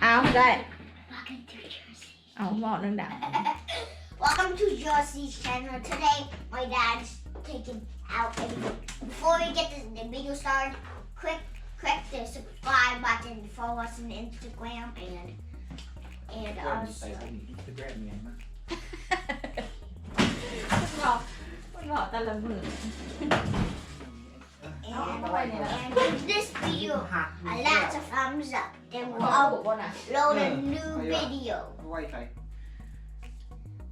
เอาได้ Welcome to Jersey. เอาหมอดัง Welcome to Josie's channel. Today, my dad's taking out everything. Before we get this, the video started, click click the subscribe button, follow us on Instagram, and and ใส่ also ไปอินสตาแกรมไงมั้ง ๆคุณบอกคุณบอกแต่ละมือ and, Oh, I know. and give this video หัก a lot of thumbs up. Then ข we'll อถูกบ่นะ upload a Yeah. new Oh, yeah. video. ไหวใคร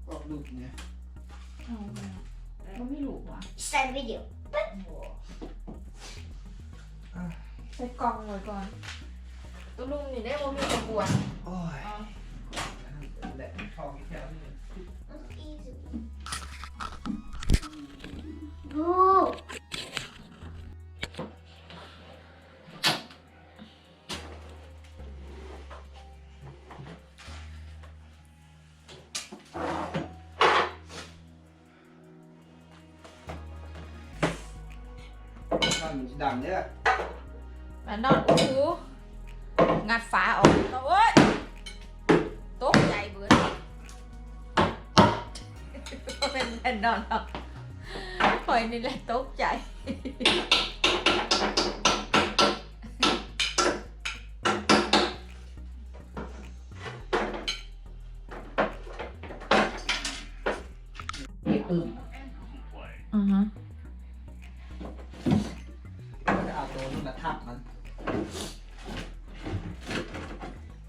ก็ลูกเนี่ยเอามันไม่รู้ว่ะ Start video. ใส่กล่องไว้ก่อนตัวลุงนี่ได้ว่ามีกระบวนโอ้ยเอาแหละทองอีกแล้วนี่ นอนอยู่ดำเนี่ยแม่นอนโอ้โหงัดฝาออกตัวโอ้ยตกใจเบิดเป็นแม่นอนหรอกคอยนี่แหละตกใจ ตัวนู้นมาทับมัน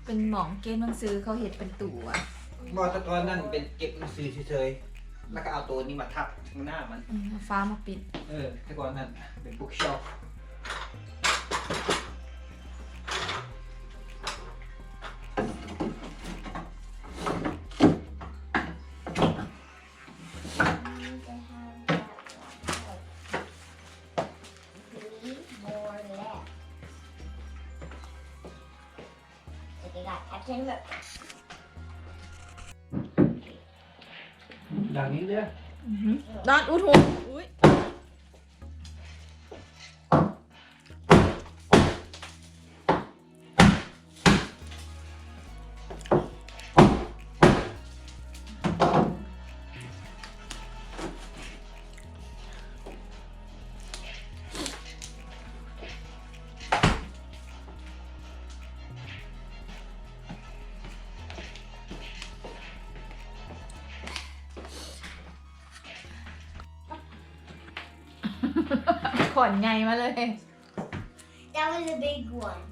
เป็นหมองเกณฑ์หนังสือเขาเห็ดเป็นตู่อะมอตะกอนนั่นเป็นเก็บหนังสือเฉยๆแล้วก็เอาตัวนี้มาทับข้างหน้ามันอืมเอาฟ้ามาปิด เออแตะกอนนั่นเป็นบุ๊กชอป they got Captain America. ดังนี้เด้อนอนอุดหูอุ้ย ขอนไงมาเลย That was a big one.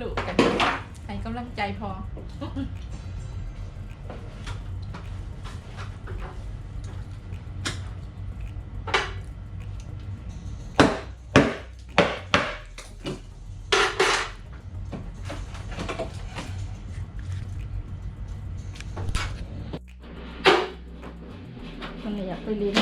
ลูกกันให้กำลังใจพอ มันอยากไปเรียน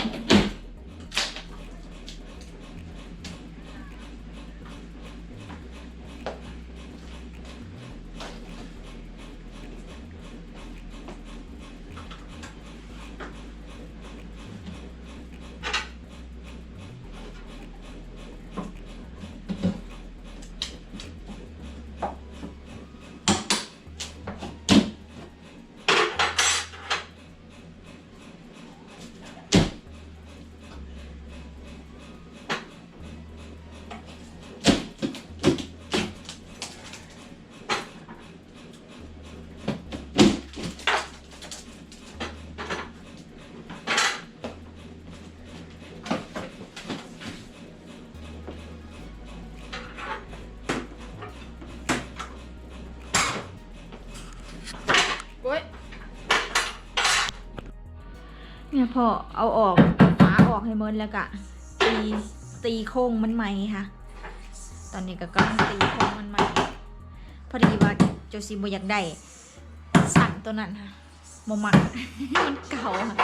โอ้ย เนี่ยพอเอาออกฝาออกให้หมดแล้วก็ตีตีโค้งมันใหม่ค่ะ ตอนนี้ก็กำลังตีโค้งมันใหม่ พอดีว่าโจซีบอยากได้สั่นตัวนั้นค่ะโมมักมันเก่าค่ะ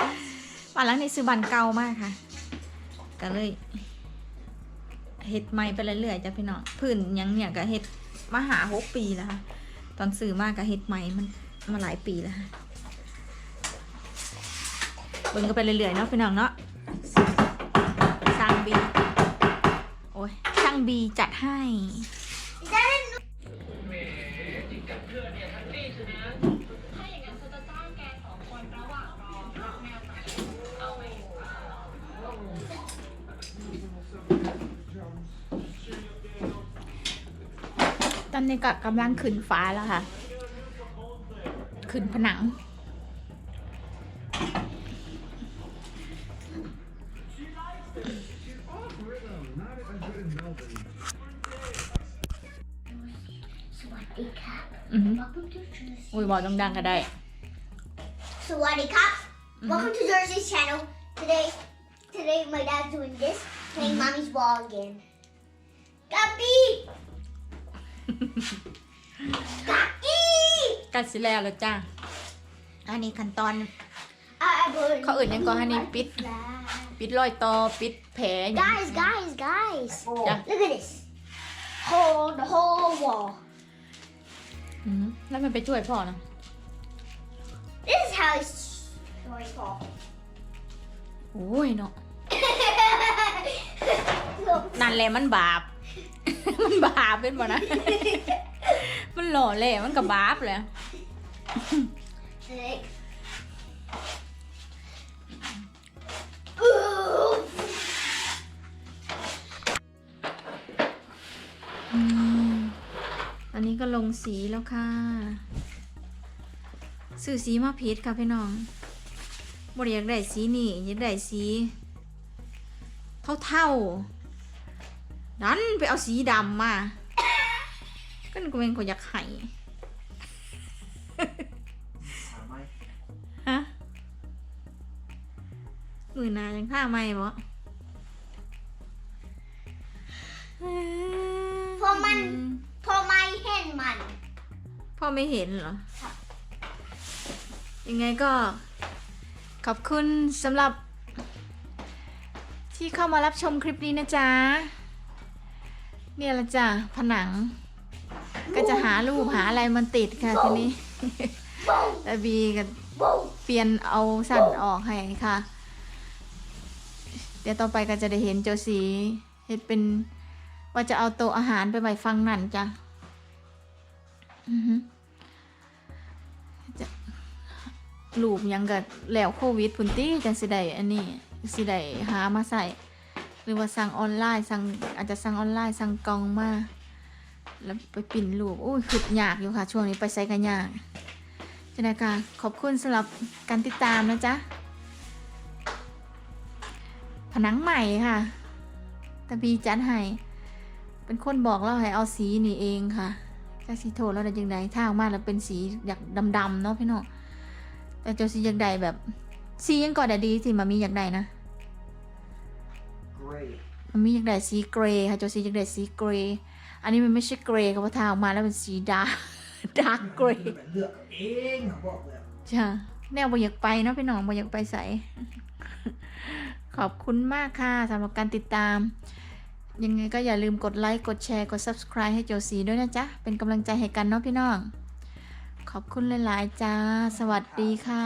บ้านหลังนี้ซื้อบ้านเก่ามากค่ะ ก็เลยเฮ็ดใหม่ไปเรื่อยๆจ้ะพี่น้องพื้นยังเนี่ยก็เฮ็ดมาหาหกปีแล้วค่ะ ตอนซื้อมากก็เฮ็ดใหม่มันมาหลายปีแล้วค่ะ เบิ่งก็ไปเรื่อยๆเนาะพี่น้องเนาะช่างบีโอ้ยช่างบีจัดให้ตอนนี้ก็กำลังขึ้นฟ้าแล้วค่ะ ขึ้นผนัง อุ้ยบอกดังๆก็ได้ Swaddy Cap. Welcome to Jersey's channel. Today, today my dad's doing this, playing mommy's ball again. Gabi! Gabi! กัดสิแล้วแล้วจ้าอันนี้ขั้นตอน I will เขาอื่นยังก็ให้นี่ปิด ปิดรอยต่อปิดแผล Guys, guys, guys. Yeah. Look at this. Whole, the whole wall. อือหือ แล้วมันไปช่วยพ่อนะ This is how it's going Paul. โอ้ยเนาะ Look. นั่นแหละมันบาป มันบาปเป็นบ่นะ มันหล่อแหละมันกับบาปเลย Six. ลงสีแล้วค่ะสื่อสีมาพิษค่ะพี่น้องบริอยากได้สีนี่อยากได้สีเท่าๆดันไปเอาสีดำมาก็นึกว่าเป็นคนอยากไห้ฮะมือนายังท่าไม่บ่เพราะมัน มัน พ่อไม่เห็นเหรอยังไงก็ขอบคุณสำหรับ ที่เข้ามารับชมคลิปนี้นะจ๊ะ เนี่ยละจ้ะผนัง ก็จะหารูปหาอะไรมันติดค่ะทีนี้ แต่บีก็เปลี่ยนเอาสั่นออกให้ค่ะ เดี๋ยวต่อไปก็จะได้เห็นโจสีเห็ดเป็นว่าจะเอาโต๊ะอาหารไปไว้ฟังนั่นจ้ะอือฮึ จะลูปหยังกับแล้วโควิดพุ่นตี้จังสิได้อันนี้สิได้หามาใส่ หรือว่าสั่งออนไลน์สั่งอาจจะสั่งออนไลน์สั่งกองมาแล้วไปปิ่นรูปโอ้ยขุดยากอยู่ค่ะ ช่วงนี้ไปใส่กันยากจังไดค่ะขอบคุณสำหรับการติดตามนะจ๊ะ ผนังใหม่ค่ะตะบีจัดให้ เป็นคนบอกเราให้เอาสีนี่เองค่ะ กสีโทนแล้วได้ยังไงถ้าออกมาแล้วเป็นสีอยากดำๆเนาะพี่น้องแต่โจสีอยากได้แบบสียังก่อนแต่ดีสิมามีอยากได้นะ great มันมีอยากได้สีเกรย์ค่ะโจสีอยากได้สีเกรย์อันนี้มันไม่ใช่เกรย์ค่ะเพราะทาออกมาแล้วเป็นสีดาร์ดาร์กเกรย์เลือกเองเขาบอกเลยจ้ะแนวบ่อยากไปเนาะพี่น้องบ่อยากไปใส่ขอบคุณมากค่ะสำหรับการติดตาม ยังไงก็อย่าลืมกดไลค์กดแชร์กด subscribe ให้โจสีด้วยนะจ๊ะ เป็นกำลังใจให้กันเนาะพี่น้อง ขอบคุณหลาย ๆ จ้า สวัสดีค่ะ